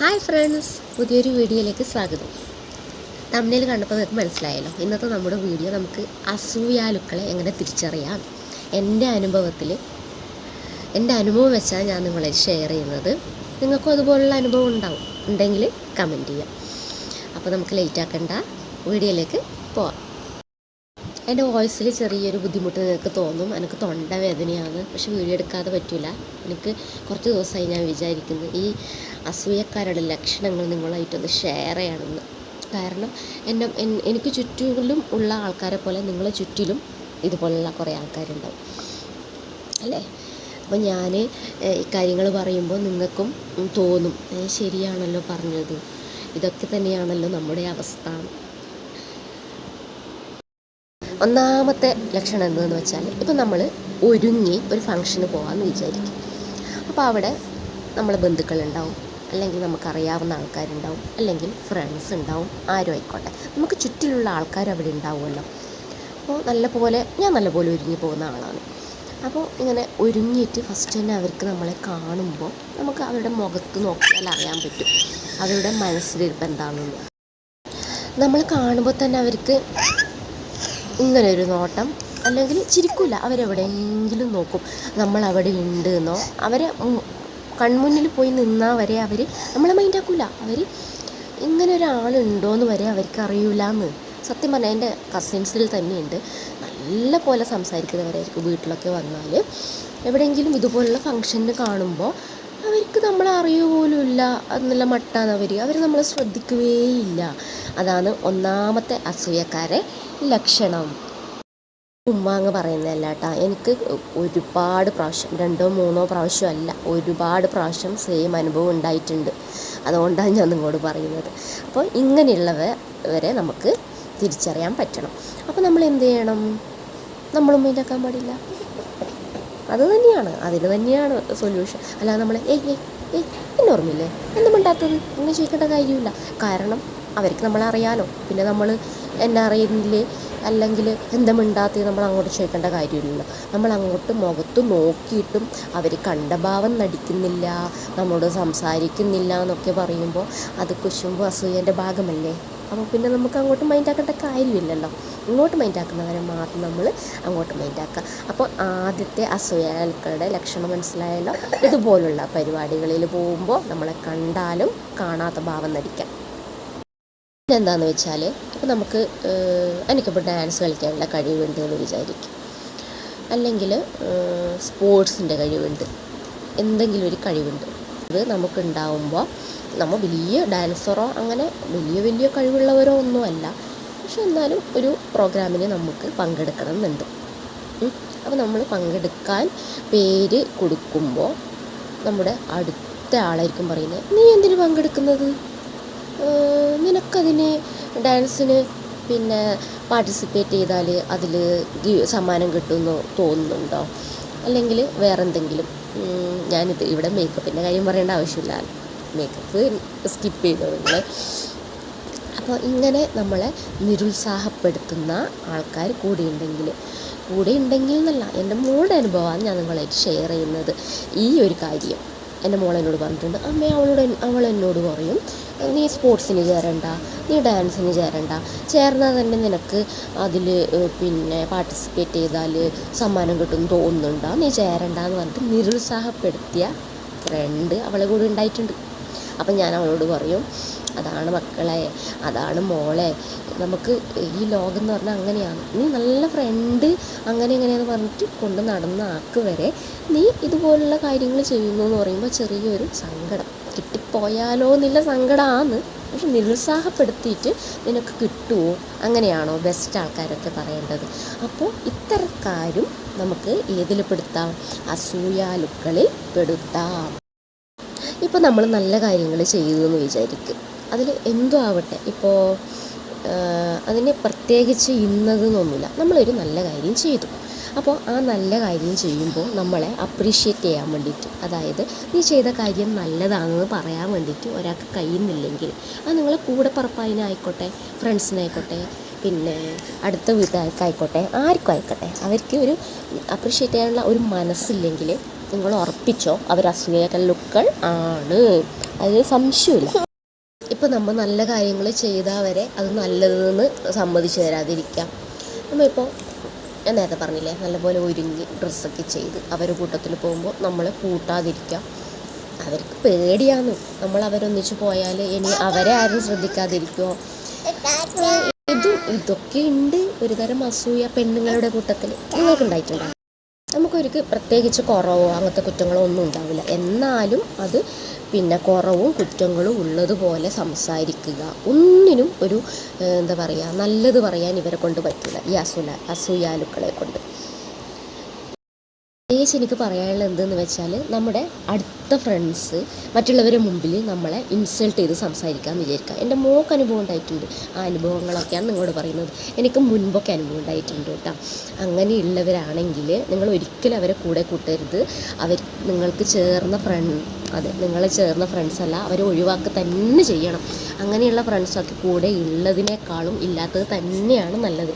Hi friends പുതിയൊരു വീഡിയോയിലേക്ക് സ്വാഗതം. തമ്മിൽ കണ്ടപ്പോൾ നിങ്ങൾക്ക് മനസ്സിലായല്ലോ. ഇന്നത്തെ നമ്മുടെ വീഡിയോ നമുക്ക് അസൂയാലുക്കളെ എങ്ങനെ തിരിച്ചറിയാം. എന്റെ അനുഭവത്തിൽ എന്റെ അനുഭവം വെച്ചാൽ ഞാൻ നിങ്ങളെ ഷെയർ ചെയ്യുന്നത്. നിങ്ങൾക്കും അതുപോലുള്ള അനുഭവം ഉണ്ടാവും. ഉണ്ടെങ്കിൽ കമന്റ് ചെയ്യാം. അപ്പോൾ നമുക്ക് ലേറ്റ് ആക്കണ്ട വീഡിയോയിലേക്ക് പോവാം. എന്റെ വോയിസിൽ ചെറിയൊരു ബുദ്ധിമുട്ട് നിങ്ങൾക്ക് തോന്നും. എനിക്ക് തൊണ്ടവേദനയാണ് പക്ഷെ വീഡിയോ എടുക്കാതെ പറ്റില്ല എനിക്ക് കുറച്ച് ദിവസമായി ഞാൻ വിചാരിക്കുന്നത് ഈ അസൂയക്കാരുടെ ലക്ഷണങ്ങൾ നിങ്ങളായിട്ടൊന്ന് ഷെയർ ചെയ്യണമെന്ന്. കാരണം എന്റെ എനിക്ക് ചുറ്റിലും ഉള്ള ആൾക്കാരെ പോലെ നിങ്ങളെ ചുറ്റിലും ഇതുപോലെയുള്ള കുറേ ആൾക്കാരുണ്ടാവും. അല്ലേ? അപ്പോൾ ഞാൻ ഇക്കാര്യങ്ങൾ കാര്യങ്ങൾ പറയുമ്പോൾ നിങ്ങൾക്കും തോന്നും "ഏ, ശരിയാണല്ലോ പറഞ്ഞത്. ഇതൊക്കെ തന്നെയാണല്ലോ നമ്മുടെ അവസ്ഥ. ഒന്നാമത്തെ ലക്ഷണം എന്തെന്ന് വെച്ചാൽ ഇപ്പം നമ്മൾ ഒരുങ്ങി ഒരു ഫംഗ്ഷന് പോകാമെന്ന് വിചാരിക്കും. അപ്പോൾ അവിടെ നമ്മളെ ബന്ധുക്കളുണ്ടാവും. അല്ലെങ്കിൽ നമുക്കറിയാവുന്ന ആൾക്കാരുണ്ടാവും അല്ലെങ്കിൽ ഫ്രണ്ട്സ് ഉണ്ടാവും ആരും ആയിക്കോട്ടെ. നമുക്ക് ചുറ്റിലുള്ള ആൾക്കാർ അവിടെ ഉണ്ടാവുമല്ലോ. അപ്പോൾ നല്ലപോലെ ഞാൻ നല്ലപോലെ ഒരുങ്ങി പോകുന്ന ആളാണ്. അപ്പോൾ ഇങ്ങനെ ഒരുങ്ങിയിട്ട് ഫസ്റ്റ് തന്നെ അവർക്ക് നമ്മളെ കാണുമ്പോൾ നമുക്ക് അവരുടെ മുഖത്ത് നോക്കിയാൽ അറിയാൻ പറ്റും അവരുടെ മനസ്സിലിരിപ്പ് എന്താണെന്ന് നമ്മൾ കാണുമ്പോൾ തന്നെ അവർക്ക് ഇങ്ങനെ ഒരു നോട്ടം അല്ലെങ്കിൽ ചിരിക്കില്ല അവരെവിടെയെങ്കിലും നോക്കും. നമ്മൾ അവിടെ ഉണ്ട് എന്നോ അവരെ കൺമുന്നിൽ പോയി നിന്നാൽ വരെ അവർ നമ്മളെ മൈൻഡാക്കില്ല അവർ ഇങ്ങനെ ഒരാളുണ്ടോയെന്ന് വരെ അവർക്ക് അറിയില്ല എന്ന് സത്യം പറഞ്ഞാൽ എന്റെ കസിൻസിൽ തന്നെയുണ്ട്. നല്ല പോലെ സംസാരിക്കുന്നവരായിരിക്കും വീട്ടിലൊക്കെ വന്നാൽ എവിടെയെങ്കിലും ഇതുപോലുള്ള ഫംഗ്ഷന് കാണുമ്പോൾ അവർക്ക് നമ്മളെ അറിയുക പോലും ഇല്ല. എന്നുള്ള മട്ടാണ് അവർ അവർ നമ്മളെ ശ്രദ്ധിക്കുകയേയില്ല അതാണ് ഒന്നാമത്തെ അസൂയക്കാരെ ലക്ഷണം. ഉമ്മാങ്ങ് പറയുന്നതല്ല കേട്ടോ എനിക്ക് ഒരുപാട് പ്രാവശ്യം രണ്ടോ മൂന്നോ പ്രാവശ്യം അല്ല ഒരുപാട് പ്രാവശ്യം സെയിം അനുഭവം ഉണ്ടായിട്ടുണ്ട്. അതുകൊണ്ടാണ് ഞാൻ നിങ്ങളോട് പറയുന്നത്. അപ്പോൾ ഇങ്ങനെയുള്ളവ വരെ നമുക്ക് തിരിച്ചറിയാൻ പറ്റണം. അപ്പോൾ നമ്മൾ എന്ത് ചെയ്യണം? നമ്മളും മൈൻഡാക്കാൻ പാടില്ല. അത് തന്നെയാണ് അതിന് തന്നെയാണ് സൊല്യൂഷൻ അല്ലാതെ നമ്മൾ ഏയ് ഏയ് ഏയ് എന്നെ ഓർമ്മയില്ലേ? എന്നും മിണ്ടാത്തത് അങ്ങനെ ചോദിക്കേണ്ട കാര്യമില്ല. കാരണം അവർക്ക് നമ്മളെ അറിയാലോ പിന്നെ നമ്മൾ എന്നെ അറിയുന്നില്ലേ അല്ലെങ്കിൽ എന്താ മിണ്ടാത്തത് നമ്മൾ അങ്ങോട്ട് ചോദിക്കേണ്ട കാര്യമില്ലല്ലോ. നമ്മൾ അങ്ങോട്ട് മുഖത്ത് നോക്കിയിട്ടും അവർ കണ്ട ഭാവം നടിക്കുന്നില്ല നമ്മളോട് സംസാരിക്കുന്നില്ല എന്നൊക്കെ പറയുമ്പോൾ അത് കുശുമ്പ് അസൂയന്റെ ഭാഗമല്ലേ? അപ്പോൾ പിന്നെ നമുക്ക് അങ്ങോട്ട് മൈൻഡാക്കേണ്ട കാര്യമില്ലല്ലോ. ഇങ്ങോട്ട് മൈൻഡാക്കുന്നവരെ മാത്രം നമ്മൾ അങ്ങോട്ട് മൈൻഡാക്കുക അപ്പോൾ ആദ്യത്തെ അസൂയാൽക്കളുടെ ലക്ഷണം മനസ്സിലായല്ലോ. ഇതുപോലുള്ള പരിപാടികളിൽ പോകുമ്പോൾ നമ്മളെ കണ്ടാലും കാണാത്ത ഭാവം നടിക്കാം. എന്താന്ന് വെച്ചാൽ അപ്പോൾ നമുക്ക് എനിക്കിപ്പോൾ ഡാൻസ് കളിക്കാനുള്ള കഴിവുണ്ട് എന്ന് വിചാരിക്കും. അല്ലെങ്കിൽ സ്പോർട്സിന്റെ കഴിവുണ്ട്. എന്തെങ്കിലും ഒരു കഴിവുണ്ട്. അത് നമുക്കുണ്ടാവുമ്പോൾ നമ്മൾ വലിയ ഡാൻസറോ അങ്ങനെ വലിയ വലിയ കഴിവുള്ളവരോ ഒന്നുമല്ല പക്ഷെ എന്നാലും ഒരു പ്രോഗ്രാമിന് നമുക്ക് പങ്കെടുക്കണം എന്നുണ്ട്. അപ്പോൾ നമ്മൾ പങ്കെടുക്കാൻ പേര് കൊടുക്കുമ്പോൾ നമ്മുടെ അടുത്ത ആളായിരിക്കും പറയുന്നത് നീ എന്തിനു പങ്കെടുക്കുന്നത്? നിനക്കതിന് ഡാൻസിന് പിന്നെ പാർട്ടിസിപ്പേറ്റ് ചെയ്താൽ അതിൽ സമ്മാനം കിട്ടുമെന്ന് തോന്നുന്നുണ്ടോ? അല്ലെങ്കിൽ വേറെ എന്തെങ്കിലും ഞാനിത് ഇവിടെ മേക്കപ്പിന്റെ കാര്യം പറയേണ്ട ആവശ്യമില്ല. മേക്കപ്പ് സ്കിപ്പ് ചെയ്തോ നിങ്ങൾ അപ്പോൾ ഇങ്ങനെ നമ്മളെ നിരുത്സാഹപ്പെടുത്തുന്ന ആൾക്കാർ കൂടെ ഉണ്ടെങ്കിൽ കൂടെ ഉണ്ടെങ്കിൽ എന്നല്ല എന്റെ മോളുടെ അനുഭവമാണ് ഞാൻ നിങ്ങളായിട്ട് ഷെയർ ചെയ്യുന്നത്. ഈ ഒരു കാര്യം. എന്റെ മോൾ എന്നോട് പറഞ്ഞിട്ടുണ്ട് അമ്മ അവളോട് അവൾ എന്നോട് പറയും നീ സ്പോർട്സിന് ചേരണ്ട നീ ഡാൻസിന് ചേരണ്ട. ചേർന്നാൽ തന്നെ നിനക്ക് അതിൽ പിന്നെ പാർട്ടിസിപ്പേറ്റ് ചെയ്താൽ സമ്മാനം കിട്ടും തോന്നുന്നുണ്ടോ. നീ ചേരണ്ട എന്ന് പറഞ്ഞിട്ട് നിരുത്സാഹപ്പെടുത്തിയ ഫ്രണ്ട് അവളെ കൂടെ ഉണ്ടായിട്ടുണ്ട്. അപ്പം ഞാൻ അവളോട് പറയും അതാണ് മക്കളെ അതാണ് മോളെ. നമുക്ക് ഈ ലോകം എന്ന് പറഞ്ഞാൽ അങ്ങനെയാണ്. നീ നല്ല ഫ്രണ്ട് അങ്ങനെ എങ്ങനെയാന്ന് പറഞ്ഞിട്ട് കൊണ്ട് നടന്ന ആക്ക് വരെ നീ ഇതുപോലുള്ള കാര്യങ്ങൾ ചെയ്യുന്നു എന്ന് പറയുമ്പോൾ ചെറിയൊരു സങ്കടം. കിട്ടിപ്പോയാലോ എന്നുള്ള സങ്കടമാണ് പക്ഷെ നിരുത്സാഹപ്പെടുത്തിയിട്ട് നിനക്ക് കിട്ടുമോ അങ്ങനെയാണോ ബെസ്റ്റ് ആൾക്കാരൊക്കെ പറയേണ്ടത്. അപ്പോൾ ഇത്തരക്കാരും നമുക്ക് ഏതിൽ പെടുത്താം? അസൂയാലുക്കളിൽ പെടുത്താം. ഇപ്പോൾ നമ്മൾ നല്ല കാര്യങ്ങൾ ചെയ്തു എന്ന് വിചാരിക്കും. അതിൽ എന്തോ ആവട്ടെ. ഇപ്പോൾ അതിനെ പ്രത്യേകിച്ച് ഇന്നതെന്നൊന്നുമില്ല നമ്മളൊരു നല്ല കാര്യം ചെയ്തു. അപ്പോൾ ആ നല്ല കാര്യം ചെയ്യുമ്പോൾ നമ്മളെ അപ്രീഷിയേറ്റ് ചെയ്യാൻ വേണ്ടിയിട്ട് അതായത് നീ ചെയ്ത കാര്യം നല്ലതാണെന്ന് പറയാൻ വേണ്ടിയിട്ട് ഒരാൾക്ക് കഴിയുന്നില്ലെങ്കിൽ അത് നിങ്ങളെ കൂടെ പറപ്പായതിനായിക്കോട്ടെ ഫ്രണ്ട്സിനായിക്കോട്ടെ പിന്നെ അടുത്ത വീട്ടുകാർക്കായിക്കോട്ടെ ആർക്കും ആയിക്കോട്ടെ അവർക്ക് ഒരു അപ്രീഷിയേറ്റ് ചെയ്യാനുള്ള ഒരു മനസ്സില്ലെങ്കിൽ നിങ്ങൾ ഉറപ്പിച്ചോ അവർ അസൂയകല്ലുക്കൾ ആണ്. അതിൽ സംശയമില്ല. ഇപ്പം നമ്മൾ നല്ല കാര്യങ്ങൾ ചെയ്താൽ വരെ അത് നല്ലതെന്ന് സമ്മതിച്ചു തരാതിരിക്കാം. നമ്മളിപ്പോൾ ഞാൻ നേരത്തെ പറഞ്ഞില്ലേ നല്ലപോലെ ഒരുങ്ങി ഡ്രസ്സൊക്കെ ചെയ്ത് അവർ കൂട്ടത്തിൽ പോകുമ്പോൾ നമ്മളെ കൂട്ടാതിരിക്കാം. അവർക്ക് പേടിയാന്ന് നമ്മൾ അവരൊന്നിച്ച് പോയാൽ ഇനി അവരെ ആരും ശ്രദ്ധിക്കാതിരിക്കുമോ ഇത് ഇതൊക്കെ ഉണ്ട്. ഒരുതരം അസൂയ പെണ്ണുങ്ങളുടെ കൂട്ടത്തിൽ നിങ്ങൾക്ക് ഉണ്ടായിട്ടുണ്ടോ നമുക്കൊരു പ്രത്യേകിച്ച് കുറവോ അങ്ങനത്തെ കുറ്റങ്ങളോ ഒന്നും ഉണ്ടാവില്ല. എന്നാലും അത് പിന്നെ കുറവും കുറ്റങ്ങളും ഉള്ളതുപോലെ സംസാരിക്കുക. ഒന്നിനും ഒരു എന്താ പറയുക നല്ലത് പറയാൻ ഇവരെ കൊണ്ട് പറ്റില്ല ഈ അസൂല അസൂയാലുക്കളെ കൊണ്ട്. പ്രത്യേകിച്ച് എനിക്ക് പറയാനുള്ളത് എന്തെന്ന് വെച്ചാൽ നമ്മുടെ അടുത്ത ഫ്രണ്ട്സ് മറ്റുള്ളവരുടെ മുമ്പിൽ നമ്മളെ ഇൻസൾട്ട് ചെയ്ത് സംസാരിക്കാമെന്ന് വിചാരിക്കുക. എന്റെ മോക്ക് അനുഭവം ഉണ്ടായിട്ടുണ്ട്. ആ അനുഭവങ്ങളൊക്കെയാണ് നിങ്ങളോട് പറയുന്നത്. എനിക്ക് മുൻപൊക്കെ അനുഭവം ഉണ്ടായിട്ടുണ്ട് കേട്ടോ. അങ്ങനെയുള്ളവരാണെങ്കിൽ നിങ്ങൾ ഒരിക്കലും അവരെ കൂടെ കൂട്ടരുത്. അവർ നിങ്ങൾക്ക് ചേർന്ന ഫ്രണ്ട് അതെ നിങ്ങൾ ചേർന്ന ഫ്രണ്ട്സ് അല്ല അവരെ ഒഴിവാക്കുക തന്നെ ചെയ്യണം. അങ്ങനെയുള്ള ഫ്രണ്ട്സൊക്കെ കൂടെ ഉള്ളതിനേക്കാളും ഇല്ലാത്തത് തന്നെയാണ് നല്ലത്.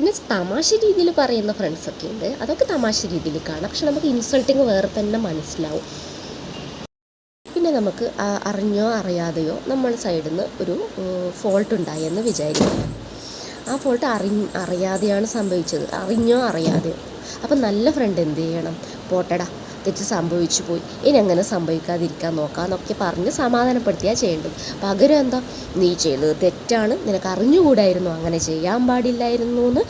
പിന്നെ തമാശ രീതിയിൽ പറയുന്ന ഫ്രണ്ട്സൊക്കെ ഉണ്ട്. അതൊക്കെ തമാശ രീതിയിൽ കാണാം. പക്ഷെ നമുക്ക് ഇൻസൾട്ടിങ് വേറെ തന്നെ മനസ്സിലാവും. പിന്നെ നമുക്ക് അറിഞ്ഞോ അറിയാതെയോ നമ്മൾ സൈഡിൽ നിന്ന് ഒരു ഫോൾട്ട് ഉണ്ടായെന്ന് വിചാരിക്കുക ആ ഫോൾട്ട് അറി അറിയാതെയാണ് സംഭവിച്ചത്. അറിഞ്ഞോ അറിയാതെയോ. അപ്പം നല്ല ഫ്രണ്ട് എന്ത് ചെയ്യണം? പോട്ടടാ. തെറ്റ് സംഭവിച്ചു പോയി. ഇനി അങ്ങനെ സംഭവിക്കാതിരിക്കാൻ നോക്കാം എന്നൊക്കെ പറഞ്ഞ് സമാധാനപ്പെടുത്തിയാൽ ചെയ്യേണ്ടത്. പകരം എന്താ? നീ ചെയ്തത് തെറ്റാണ്. നിനക്ക് അറിഞ്ഞുകൂടായിരുന്നു. അങ്ങനെ ചെയ്യാൻ പാടില്ലായിരുന്നു എന്ന്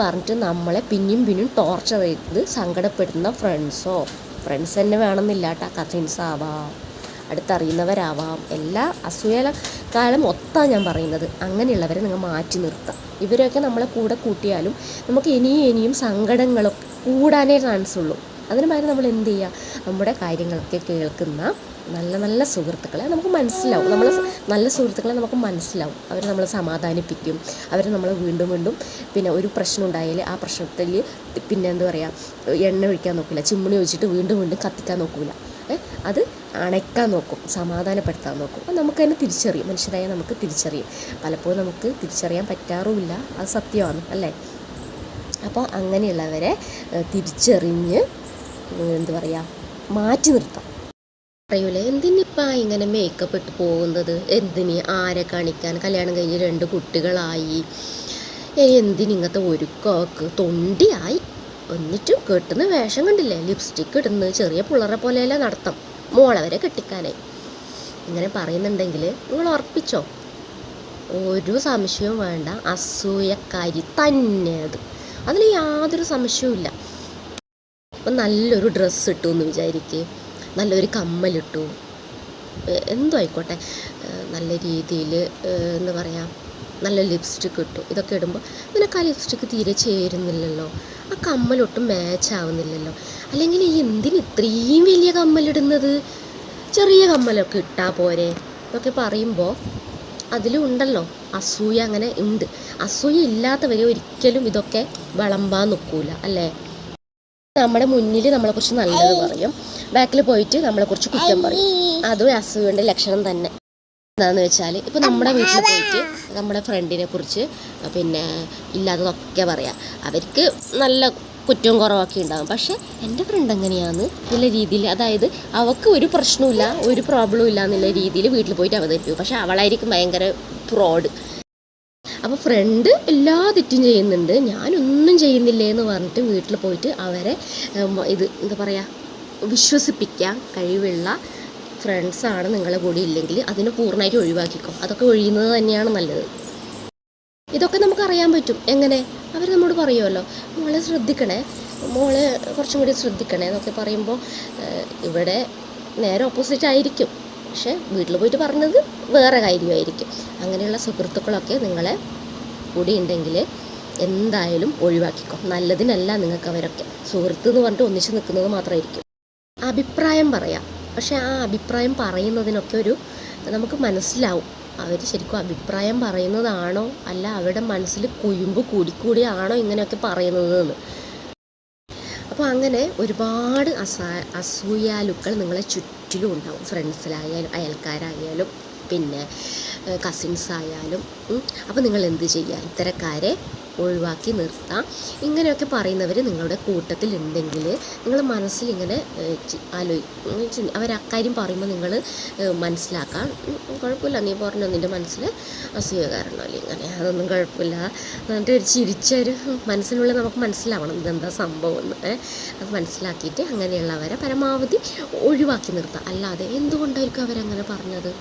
പറഞ്ഞിട്ട് നമ്മളെ പിന്നെയും പിന്നെയും ടോർച്ചർ ചെയ്ത് സങ്കടപ്പെടുന്ന ഫ്രണ്ട്സോ ഫ്രണ്ട്സ് തന്നെ വേണമെന്നില്ല കേട്ടോ കസിൻസ് ആവാം. അടുത്തറിയുന്നവരാവാം. എല്ലാ അസൂയല കാലം ഒത്താ ഞാൻ പറയുന്നത് അങ്ങനെയുള്ളവരെ നിങ്ങൾ മാറ്റി നിർത്താം. ഇവരൊക്കെ നമ്മളെ കൂടെ കൂട്ടിയാലും നമുക്ക് ഇനിയും ഇനിയും സങ്കടങ്ങളൊക്കെ കൂടാനേ ചാൻസ് ഉള്ളൂ. അതിന് പകരം നമ്മൾ എന്ത് ചെയ്യുക? നമ്മുടെ കാര്യങ്ങളൊക്കെ കേൾക്കുന്ന നല്ല നല്ല സുഹൃത്തുക്കളെ നമുക്ക് മനസ്സിലാവും. നമ്മൾ നല്ല സുഹൃത്തുക്കളെ നമുക്ക് മനസ്സിലാവും. അവർ നമ്മളെ സമാധാനിപ്പിക്കും. അവർ നമ്മളെ വീണ്ടും വീണ്ടും പിന്നെ ഒരു പ്രശ്നം ഉണ്ടായാൽ ആ പ്രശ്നത്തിൽ പിന്നെ എന്താ പറയുക എണ്ണ ഒഴിക്കാൻ നോക്കില്ല ചിമ്മിണി ഒഴിച്ചിട്ട് വീണ്ടും വീണ്ടും കത്തിക്കാൻ നോക്കില്ല അത് അണയ്ക്കാൻ നോക്കും സമാധാനപ്പെടുത്താൻ നോക്കും. അപ്പം നമുക്ക് തന്നെ തിരിച്ചറിയും. മനുഷ്യരായ നമുക്ക് തിരിച്ചറിയും. പലപ്പോഴും നമുക്ക് തിരിച്ചറിയാൻ പറ്റാറുമില്ല. അത് സത്യമാണ് അല്ലേ? അപ്പോൾ അങ്ങനെയുള്ളവരെ തിരിച്ചറിഞ്ഞ് എന്താ പറയുക മാറ്റി നിർത്താം. പറയൂലേ എന്തിനിപ്പാ ഇങ്ങനെ മേക്കപ്പ് ഇട്ട് പോകുന്നത്? എന്തിന്? ആരെ കാണിക്കാൻ? കല്യാണം കഴിഞ്ഞ് രണ്ട് കുട്ടികളായി. എന്തിനിങ്ങനത്തെ ഒരുക്കമൊക്കെ? തൊണ്ടിയായി. എന്നിട്ടും കെട്ടുന്ന വേഷം കണ്ടില്ലേ? ലിപ്സ്റ്റിക് ഇടുന്ന ചെറിയ പിള്ളേരെ പോലെയല്ല നടത്തം. മോളെ വരെ കെട്ടിക്കാനായി. ഇങ്ങനെ പറയുന്നുണ്ടെങ്കിൽ നിങ്ങൾ ഉറപ്പിച്ചോ? ഒരു സംശയവും വേണ്ട. അസൂയക്കാരി തന്നെ അത്. അതിൽ യാതൊരു സംശയവും അപ്പം നല്ലൊരു ഡ്രസ്സ് ഇട്ടു എന്ന് വിചാരിക്കുക നല്ലൊരു കമ്മലിട്ടു. എന്തോ ആയിക്കോട്ടെ. നല്ല രീതിയിൽ എന്ന് പറയുക നല്ല ലിപ്സ്റ്റിക്ക് ഇട്ടു. ഇതൊക്കെ ഇടുമ്പോൾ നിനക്ക് ആ ലിപ്സ്റ്റിക്ക് തീരെ ചേരുന്നില്ലല്ലോ. ആ കമ്മലൊട്ടും മാച്ച് ആവുന്നില്ലല്ലോ. അല്ലെങ്കിൽ ഈ എന്തിന് ഇത്രയും വലിയ കമ്മലിടുന്നത്? ചെറിയ കമ്മലൊക്കെ ഇട്ടാൽ പോരെ. എന്നൊക്കെ പറയുമ്പോൾ അതിലും ഉണ്ടല്ലോ. അസൂയ അങ്ങനെ ഉണ്ട്. അസൂയ ഇല്ലാത്തവരെ ഒരിക്കലും ഇതൊക്കെ വിളമ്പാൻ നിൽക്കൂല അല്ലേ? നമ്മുടെ മുന്നിൽ നമ്മളെ നമ്മളെക്കുറിച്ച് നല്ലത് പറയും. ബാക്കിൽ പോയിട്ട് നമ്മളെ നമ്മളെക്കുറിച്ച് കുറ്റം പറയും. അതും അസൂയയുടെ ലക്ഷണം തന്നെ. എന്താണെന്ന് വെച്ചാൽ ഇപ്പോൾ നമ്മുടെ വീട്ടിൽ പോയിട്ട് നമ്മുടെ ഫ്രണ്ടിനെ കുറിച്ച് പിന്നെ ഇല്ലാത്തതൊക്കെ പറയാം. അവർക്ക് നല്ല കുറ്റവും കുറവൊക്കെ ഉണ്ടാകും പക്ഷേ എന്റെ ഫ്രണ്ട് എങ്ങനെയാന്ന് എന്നുള്ള രീതിയിൽ അതായത് അവൾക്ക് ഒരു പ്രശ്നമില്ല ഒരു പ്രോബ്ലവും ഇല്ല എന്നുള്ള രീതിയിൽ വീട്ടിൽ പോയിട്ട് അവതരിപ്പിക്കും. പക്ഷേ അവളായിരിക്കും ഭയങ്കര ഫ്രോഡ് അപ്പോൾ ഫ്രണ്ട് എല്ലാ തെറ്റും ചെയ്യുന്നുണ്ട്. ഞാനൊന്നും ചെയ്യുന്നില്ലേ എന്ന് പറഞ്ഞിട്ട് വീട്ടിൽ പോയിട്ട് അവരെ ഇത് എന്താ പറയുക വിശ്വസിപ്പിക്കാൻ കഴിവുള്ള ഫ്രണ്ട്സാണ് നിങ്ങളെ കൂടെ ഇല്ലെങ്കിൽ അതിനെ പൂർണമായിട്ട് ഒഴിവാക്കിക്കോ. അതൊക്കെ ഒഴിയുന്നത് തന്നെയാണ് നല്ലത്. ഇതൊക്കെ നമുക്ക് അറിയാൻ പറ്റും. എങ്ങനെ? അവർ നമ്മോട് പറയുമല്ലോ മോളെ ശ്രദ്ധിക്കണേ മോളെ കുറച്ചും കൂടി ശ്രദ്ധിക്കണേ എന്നൊക്കെ പറയുമ്പോൾ ഇവിടെ നേരെ ഓപ്പോസിറ്റ് ആയിരിക്കും. പക്ഷേ വീട്ടിൽ പോയിട്ട് പറഞ്ഞത് വേറെ കാര്യമായിരിക്കും. അങ്ങനെയുള്ള സുഹൃത്തുക്കളൊക്കെ നിങ്ങളെ കൂടി ഉണ്ടെങ്കിൽ എന്തായാലും ഒഴിവാക്കിക്കോ. നല്ലതിനല്ല നിങ്ങൾക്ക് അവരൊക്കെ. സുഹൃത്ത് എന്ന് പറഞ്ഞിട്ട് ഒന്നിച്ച് നിൽക്കുന്നത് മാത്രമായിരിക്കും. അഭിപ്രായം പറയാം. പക്ഷേ ആ അഭിപ്രായം പറയുന്നതിനൊക്കെ ഒരു നമുക്ക് മനസ്സിലാവും. അവർ ശരിക്കും അഭിപ്രായം പറയുന്നതാണോ? അല്ല അവരുടെ മനസ്സിൽ കുയുമ്പ് കൂടിക്കൂടിയാണോ ഇങ്ങനെയൊക്കെ പറയുന്നത് എന്ന് അപ്പോൾ അങ്ങനെ ഒരുപാട് അസ അസൂയാലുക്കൾ നിങ്ങളെ ചുറ്റിലും ഉണ്ടാവും ഫ്രണ്ട്സിലായാലും അയൽക്കാരായാലും പിന്നെ കസിൻസ് ആയാലും അപ്പോൾ നിങ്ങൾ എന്ത് ചെയ്യുക ഇത്തരക്കാരെ ഒഴിവാക്കി നിർത്താം. ഇങ്ങനെയൊക്കെ പറയുന്നവർ നിങ്ങളുടെ കൂട്ടത്തിൽ കൂട്ടത്തിലുണ്ടെങ്കിൽ നിങ്ങൾ മനസ്സിൽ ഇങ്ങനെ ആലോചി അവർ അക്കാര്യം പറയുമ്പോൾ നിങ്ങൾ മനസ്സിലാക്കാം. കുഴപ്പമില്ല. നീ പറഞ്ഞു നിന്റെ മനസ്സിൽ അസൂയ കാരണമല്ലേ ഇങ്ങനെ. അതൊന്നും കുഴപ്പമില്ല. എന്നിട്ട് ഒരു ചിരിച്ചൊരു മനസ്സിനുള്ളിൽ നമുക്ക് മനസ്സിലാവണം ഇതെന്താ സംഭവം എന്ന്. അത് മനസ്സിലാക്കിയിട്ട് അങ്ങനെയുള്ളവരെ പരമാവധി ഒഴിവാക്കി നിർത്താം. അല്ലാതെ എന്തുകൊണ്ടായിരിക്കും അവരങ്ങനെ പറഞ്ഞത്?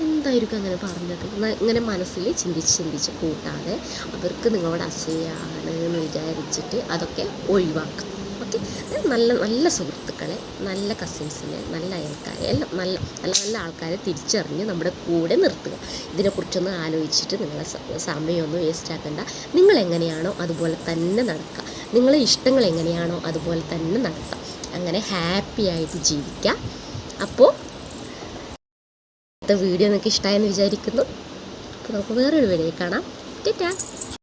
എന്തായിരിക്കും അങ്ങനെ പറഞ്ഞത്? ഇങ്ങനെ മനസ്സിൽ ചിന്തിച്ച് ചിന്തിച്ച് കൂട്ടാതെ അവർക്ക് നിങ്ങളോട് അസൂയാണ് എന്ന് വിചാരിച്ചിട്ട് അതൊക്കെ ഒഴിവാക്കാം. ഓക്കെ? നല്ല നല്ല സുഹൃത്തുക്കളെ നല്ല കസിൻസിനെ നല്ല അയൽക്കാരെ എല്ലാം നല്ല നല്ല നല്ല ആൾക്കാരെ തിരിച്ചറിഞ്ഞ് നമ്മുടെ കൂടെ നിർത്തുക. ഇതിനെക്കുറിച്ചൊന്ന് ആലോചിച്ചിട്ട് നിങ്ങളെ സമയമൊന്നും വേസ്റ്റ് ആക്കണ്ട. നിങ്ങൾ എങ്ങനെയാണോ അതുപോലെ തന്നെ നടക്കുക. നിങ്ങളെ ഇഷ്ടങ്ങൾ എങ്ങനെയാണോ അതുപോലെ തന്നെ നടക്കുക. അങ്ങനെ ഹാപ്പി ആയിട്ട് ജീവിക്കാം അപ്പോൾ വീഡിയോ നിങ്ങൾക്ക് ഇഷ്ടമായെന്ന് വിചാരിക്കുന്നു. അപ്പോൾ നമുക്ക് വേറൊരു വീഡിയോ കാണാം. ടാറ്റാ.